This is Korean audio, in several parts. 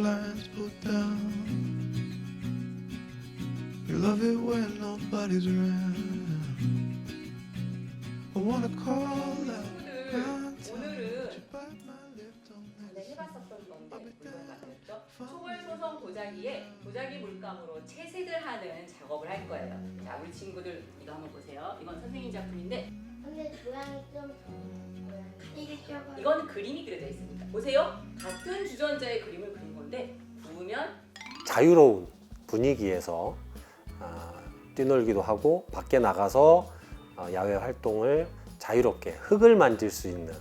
blinds put down. You love it when nobody's around. I wanna call out. 아, 네, 초월 소성 도자기에 도자기 물감으로 채색을 하는 작업을 할 거예요. 자, 우리 친구들 이거 한번 보세요. 이건 선생님 작품인데 근데 고양이 좀 음. 이게 좀 이거는 그림이 그려져 있습니다. 보세요. 같은 주전자의 그림을 자유로운 분위기에서 아, 뛰놀기도 하고 밖에 나가서 어, 야외 활동을 자유롭게 흙을 만질 수 있는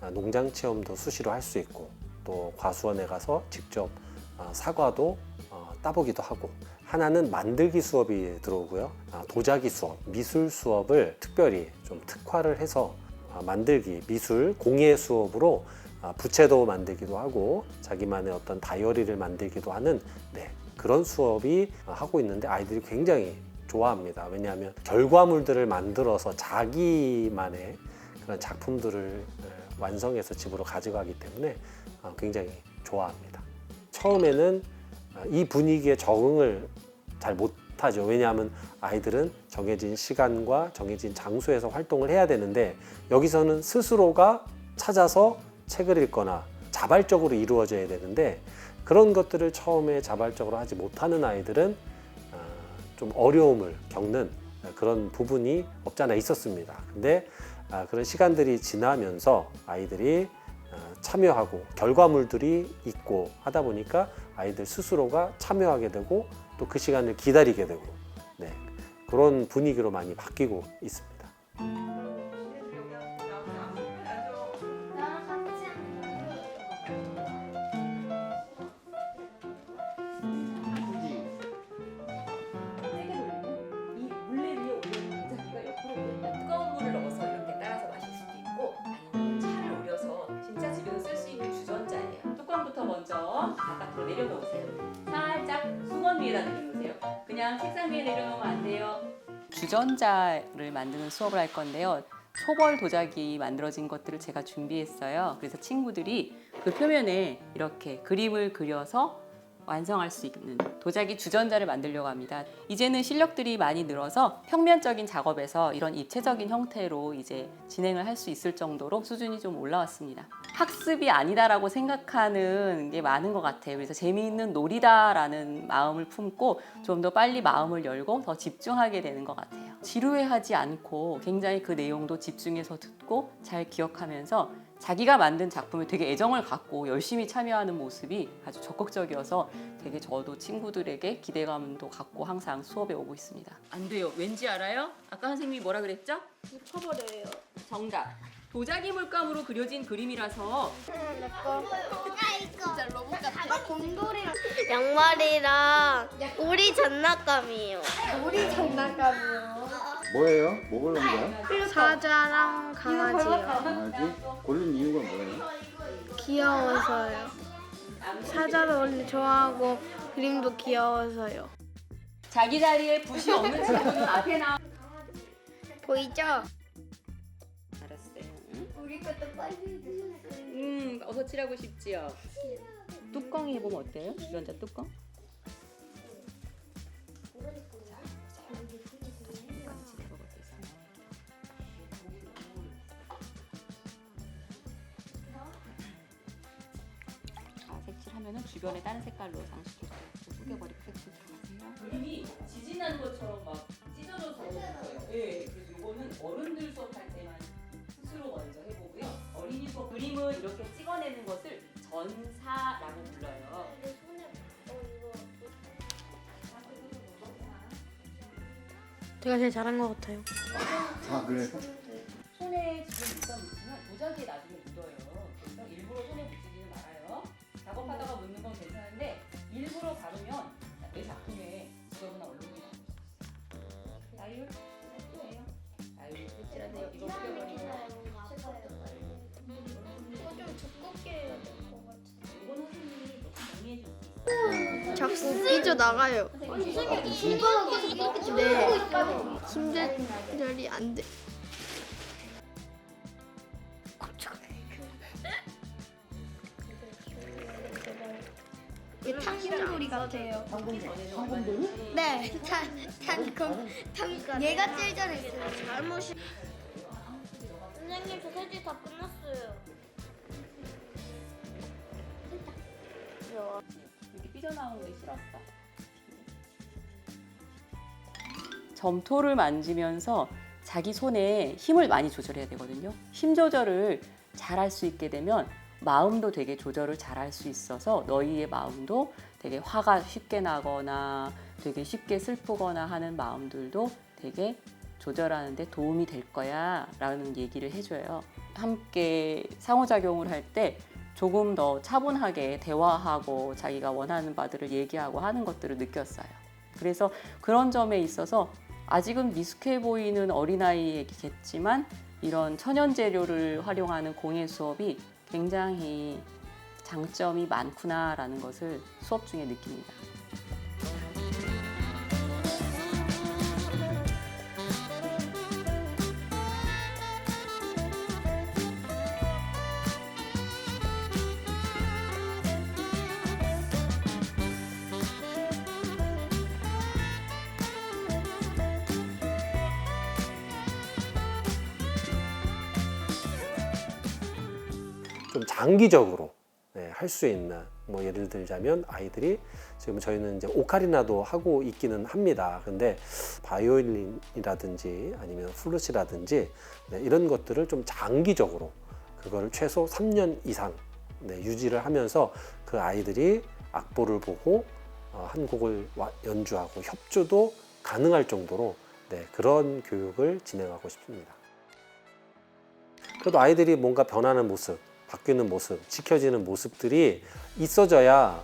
아, 농장 체험도 수시로 할 수 있고 또 과수원에 가서 직접 아, 사과도 어, 따보기도 하고 하나는 만들기 수업이 들어오고요. 아, 도자기 수업, 미술 수업을 특별히 좀 특화를 해서 아, 만들기, 미술, 공예 수업으로 아, 부채도 만들기도 하고 자기만의 어떤 다이어리를 만들기도 하는 네, 그런 수업이 어, 하고 있는데 아이들이 굉장히 좋아합니다. 왜냐하면 결과물들을 만들어서 자기만의 그런 작품들을 어, 완성해서 집으로 가져가기 때문에 어, 굉장히 좋아합니다. 처음에는 어, 이 분위기에 적응을 잘 못하죠. 왜냐하면 아이들은 정해진 시간과 정해진 장소에서 활동을 해야 되는데 여기서는 스스로가 찾아서 책을 읽거나 자발적으로 이루어져야 되는데 그런 것들을 처음에 자발적으로 하지 못하는 아이들은 어, 좀 어려움을 겪는 그런 부분이 없잖아 있었습니다. 근데 아, 그런 시간들이 지나면서 아이들이 어, 참여하고 결과물들이 있고 하다 보니까 아이들 스스로가 참여하게 되고 또 그 시간을 기다리게 되고 네, 그런 분위기로 많이 바뀌고 있습니다. 내려놓으세요. 살짝 수건 위에다 내려놓으세요. 그냥 책상 위에 내려놓으면 안 돼요. 주전자를 만드는 수업을 할 건데요. 초벌 도자기 만들어진 것들을 제가 준비했어요. 그래서 친구들이 그 표면에 이렇게 그림을 그려서 완성할 수 있는 도자기 주전자를 만들려고 합니다. 이제는 실력들이 많이 늘어서 평면적인 작업에서 이런 입체적인 형태로 이제 진행을 할 수 있을 정도로 수준이 좀 올라왔습니다. 학습이 아니다라고 생각하는 게 많은 것 같아요. 그래서 재미있는 놀이다라는 마음을 품고 좀 더 빨리 마음을 열고 더 집중하게 되는 것 같아요. 지루해하지 않고 굉장히 그 내용도 집중해서 듣고 잘 기억하면서 자기가 만든 작품에 되게 애정을 갖고 열심히 참여하는 모습이 아주 적극적이어서 되게 저도 친구들에게 기대감도 갖고 항상 수업에 오고 있습니다. 안 돼요. 왠지 알아요? 아까 선생님이 뭐라 그랬죠? 입혀버려요. 정답. 도자기 물감으로 그려진 그림이라서 내거 진짜 로봇 같아. 곰돌이랑 양말이랑 오리 장난감이에요. 오리 장난감이요. 뭐예요? 뭐 고른 거야? 사자랑 강아지요. 강아지? 고른 이유가 뭐예요? 귀여워서요. 사자도 원래 좋아하고 그림도 귀여워서요. 자기 자리에 붓이 없는 친구는 앞에 나. 보이죠? 알았어요. 우리 것도 빨리. 음, 어서 칠하고 싶지요. 뚜껑이 해보면 어때요? 주전자 뚜껑? 하면은 주변에 다른 색깔로 장식해서 속여버리고 색칠 들어가세요. 그림이 지진한 것처럼 막 찢어져서 오는 거예요. 예, 그래서 이거는 어른들 수업할 때만 스스로 먼저 해보고요. 어린이 수업 그림을 이렇게 찍어내는 것을 전사라고 불러요. 내 손에 어 이거 제가 제일 잘한 것 같아요. 아 그래? 손에 지금 물감 묻히면 도자기에 나중에 자율? 자율이에요. 자율 색칠하세요. 이거 뿌려버리면 이거 좀 두껍게 해야 될 것 같아. 이거는 선생님이 조금 정리해 줄수 있어요. 자꾸 삐져 나가요. 선생님 이거 계속 이렇게 있어요. 힘들이 안 돼. 탕후루리 같아요. 전에는 네, 탄, 탄, 탄, 얘가 제일 잘했어요. 잘못이. 선생님, 저 세지 다 끝났어요. 이렇게 삐져나오는 게 싫었어. 점토를 만지면서 자기 손에 힘을 많이 조절해야 되거든요. 힘 조절을 잘 할 수 있게 되면 마음도 되게 조절을 잘 할 수 있어서 너희의 마음도 되게 화가 쉽게 나거나 되게 쉽게 슬프거나 하는 마음들도 되게 조절하는데 도움이 될 거야 라는 얘기를 해줘요. 함께 상호작용을 할 때 조금 더 차분하게 대화하고 자기가 원하는 바들을 얘기하고 하는 것들을 느꼈어요. 그래서 그런 점에 있어서 아직은 미숙해 보이는 어린아이이겠지만 이런 천연 재료를 활용하는 공예 수업이 굉장히 장점이 많구나라는 것을 수업 중에 느낍니다. 좀 장기적으로 네, 할 수 있는 뭐 예를 들자면 아이들이 지금 저희는 이제 오카리나도 하고 있기는 합니다. 근데 바이올린이라든지 아니면 플루시라든지 네, 이런 것들을 좀 장기적으로 그거를 최소 3년 이상 네, 유지를 하면서 그 아이들이 악보를 보고 어, 한 곡을 와- 연주하고 협주도 가능할 정도로 네, 그런 교육을 진행하고 싶습니다. 그래도 아이들이 뭔가 변하는 모습, 바뀌는 모습, 지켜지는 모습들이 있어져야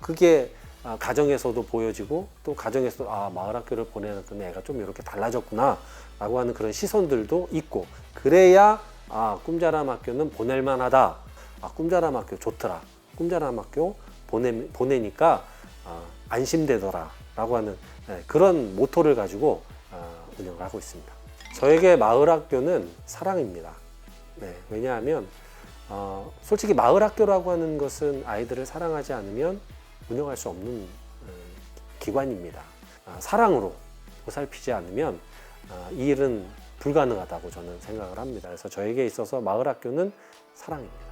그게 아, 가정에서도 보여지고 또 가정에서 아 마을 학교를 보내는 애가 좀 이렇게 달라졌구나라고 하는 그런 시선들도 있고 그래야 아 꿈자람 학교는 보낼만하다. 아 꿈자람 학교 좋더라. 꿈자람 학교 보내 보내니까 아, 안심되더라라고 하는 네, 그런 모토를 가지고 아, 운영을 하고 있습니다. 저에게 마을 학교는 사랑입니다. 네, 왜냐하면 어, 솔직히 마을 학교라고 하는 것은 아이들을 사랑하지 않으면 운영할 수 없는 어, 기관입니다. 아, 사랑으로 보살피지 않으면 아, 이 일은 불가능하다고 저는 생각을 합니다. 그래서 저에게 있어서 마을 학교는 사랑입니다.